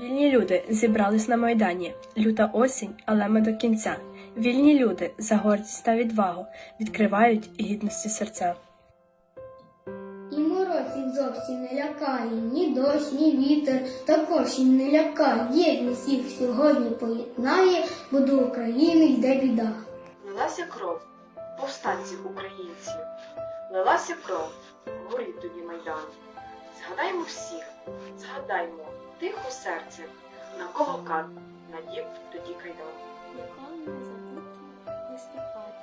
Вільні люди зібрались на майдані. Люта осінь, але ми до кінця. Вільні люди за гордість та відвагу відкривають гідності серця. І мороз їх зовсім не лякає, ні дощ, ні вітер, також їм не лякає. Єдність їх сьогодні поєднає, бо до України йде біда. Лилася кров повстанців українців, лилася кров, горить тоді майдан. Згадаймо всіх, згадаймо тихо серце, на кого кат надів тоді кайдан. Ніколи не забути листопад,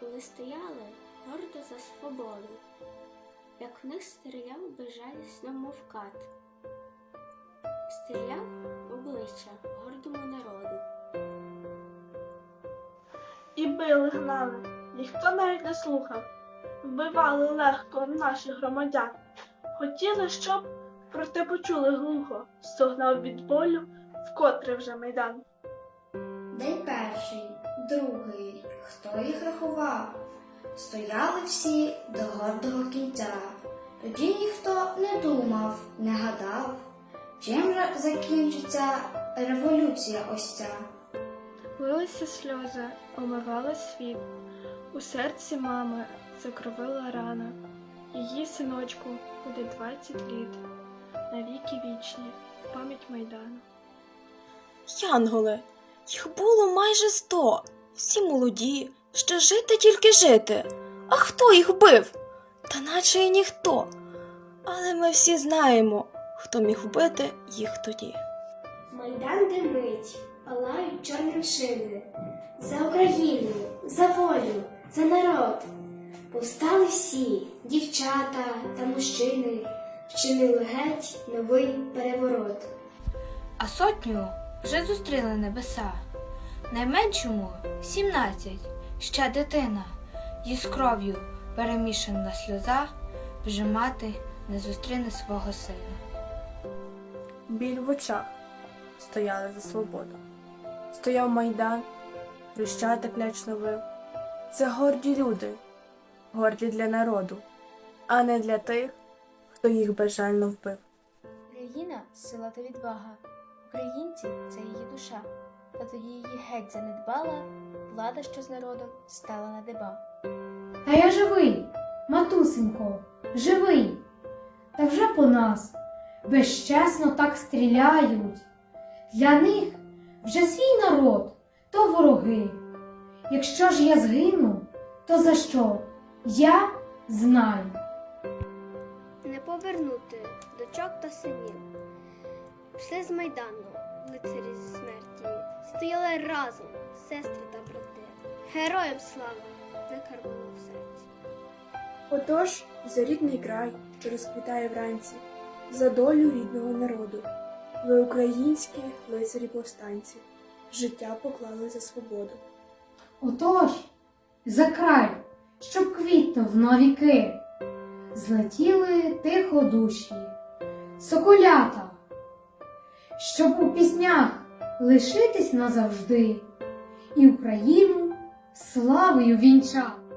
коли стояли гордо за свободу, як в них стріляв безжалісно, мов кат, стріляв в обличчя гордому народу. І били, гнали, ніхто навіть не слухав, вбивали легко наших громадян. Хотіли, щоб, проте почули глухо, стогнав від болю, вкотре вже майдан. День перший, другий, хто їх рахував? Стояли всі до гордого кінця. Тоді ніхто не думав, не гадав, чим же закінчиться революція ось ця. Лилися сльози, омивала світ. У серці мами закровила рана. Її синочку буде двадцять літ. Навіки вічні, в пам'ять майдану. Янголи, їх було майже сто, всі молоді, ще жити тільки жити. А хто їх вбив? Та наче й ніхто. Але ми всі знаємо, хто міг вбити їх тоді. Майдан димить, палають чорним шини. За Україну, за волю, за народ. Повстали всі, дівчата та мужчини, вчинили геть новий переворот. а сотню вже зустріли небеса. Найменшому сімнадцять, ще дитина, їй з кров'ю перемішана сльоза, вже мати не зустріне свого сина. Біль в очах стояли за свободу. Стояв майдан, хрещатик лячно вив. Це горді люди, горді для народу, а не для тих, хто їх безжально вбив. Україна сила та відвага. Українці це її душа. Та тоді її геть занедбала, влада, що з народом стала на диба. Та я живий, матусенько, живий. Та вже по нас безчесно так стріляють. Для них вже свій народ то вороги. Якщо ж я згину, то за що? Я знаю. Не повернути дочок та синів. Пішли з майдану, лицарі зі смерті, стояли разом, сестри та брати. Героям слава закарбувала в серці. Отож, за рідний край, що розквітає вранці, за долю рідного народу, ви українські лицарі повстанці, життя поклали за свободу. Отож, за край, щоб квітнув новіки, злетіли тихо душі, соколята, щоб у піснях лишитись назавжди і Україну славою вінчати.